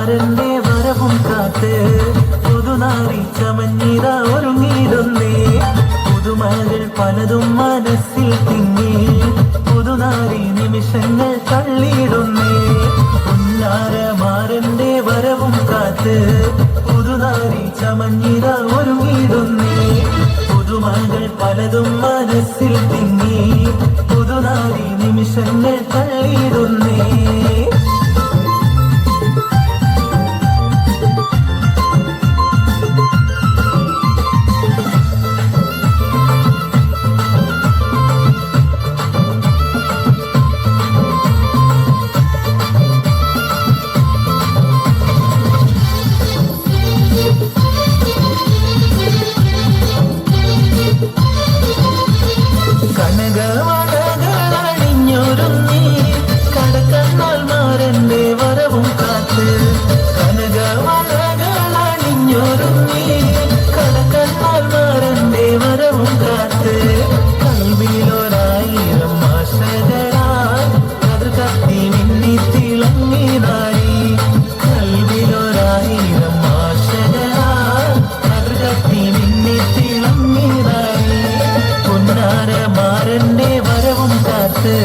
താരന്റെ വരവും കാത്ത് പുതുനാറി ചമഞ്ഞിത ഒരുങ്ങിയിടുന്നേ. പുതുമകൾ പലതും മനസ്സിൽ തിങ്ങി പുതുനാരി നിമിഷങ്ങൾ തള്ളിയിടുന്നേ. ഉന്നാരമാരന്റെ വരവും കാത്ത് പുതുനാരി ചമഞ്ഞിത ഒരുങ്ങിയിടുന്നേ. പുതുമകൾ പലതും മനസ്സിൽ തിങ്ങി പുതുനാരി നിമിഷങ്ങൾ തള്ളിയിടുന്നേ. മിന്നി തിളങ്ങിടായി പൊന്നാര മാരന്റെ വരവും കാത്ത്